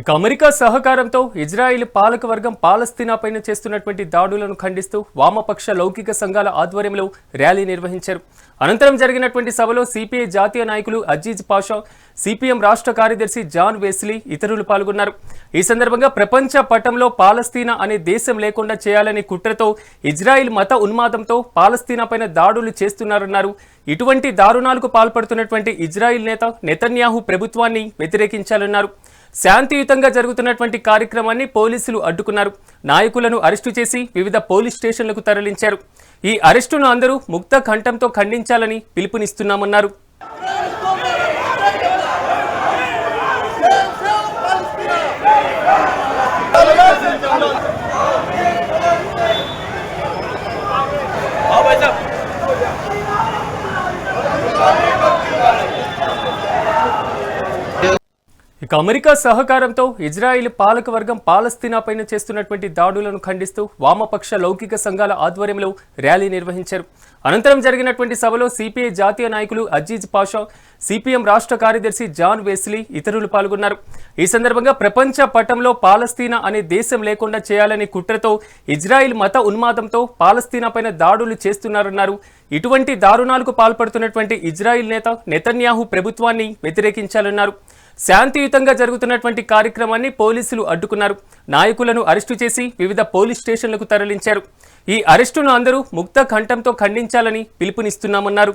ఇక అమెరికా సహకారంతో ఇజ్రాయిల్ పాలక వర్గం పాలస్తీనాపైన చేస్తున్నటువంటి దాడులను ఖండిస్తూ వామపక్ష లౌకిక సంఘాల ఆధ్వర్యంలో ర్యాలీ నిర్వహించారు. అనంతరం జరిగినటువంటి సభలో సిపిఐ జాతీయ నాయకులు అజీజ్ పాషా సిపిఎం రాష్ట్ర కార్యదర్శి జాన్ వెస్లీ ఇతరులు పాల్గొన్నారు. ఈ సందర్భంగా ప్రపంచ పటంలో పాలస్తీనా అనే దేశం లేకుండా చేయాలనే కుట్రతో ఇజ్రాయిల్ మత ఉన్మాదంతో పాలస్తీనాపైన దాడులు చేస్తున్నారన్నారు. ఇటువంటి దారుణాలకు పాల్పడుతున్నటువంటి ఇజ్రాయిల్ నేత నెతన్యాహు ప్రభుత్వాన్ని వ్యతిరేకించాలన్నారు. శాంతియుతంగా జరుగుతున్నటువంటి కార్యక్రమాన్ని పోలీసులు అడ్డుకున్నారు. నాయకులను అరెస్టు చేసి వివిధ పోలీస్ స్టేషన్లకు తరలించారు. ఈ అరెస్టును అందరూ ముక్త కంఠంతో ఖండించాలని పిలుపునిస్తున్నామన్నారు. ఇక అమెరికా సహకారంతో ఇజ్రాయిల్ పాలక వర్గం పాలస్తీనాపైన చేస్తున్నటువంటి దాడులను ఖండిస్తూ వామపక్ష లౌకిక సంఘాల ఆధ్వర్యంలో ర్యాలీ నిర్వహించారు. అనంతరం జరిగినటువంటి సభలో సిపిఐ జాతీయ నాయకులు అజీజ్ పాషా సిపిఎం రాష్ట్ర కార్యదర్శి జాన్ వెస్లీ ఇతరులు పాల్గొన్నారు. ఈ సందర్భంగా ప్రపంచ పటంలో పాలస్తీనా అనే దేశం లేకుండా చేయాలనే కుట్రతో ఇజ్రాయిల్ మత ఉన్మాదంతో పాలస్తీనాపైన దాడులు చేస్తున్నారన్నారు. ఇటువంటి దారుణాలకు పాల్పడుతున్నటువంటి ఇజ్రాయిల్ నేత నెతన్యాహు ప్రభుత్వాన్ని వ్యతిరేకించాలన్నారు. శాంతియుతంగా జరుగుతున్నటువంటి కార్యక్రమాన్ని పోలీసులు అడ్డుకున్నారు. నాయకులను అరెస్టు చేసి వివిధ పోలీస్ స్టేషన్లకు తరలించారు. ఈ అరెస్టును అందరూ ముక్త కంఠంతో ఖండించాలని పిలుపునిస్తున్నామన్నారు.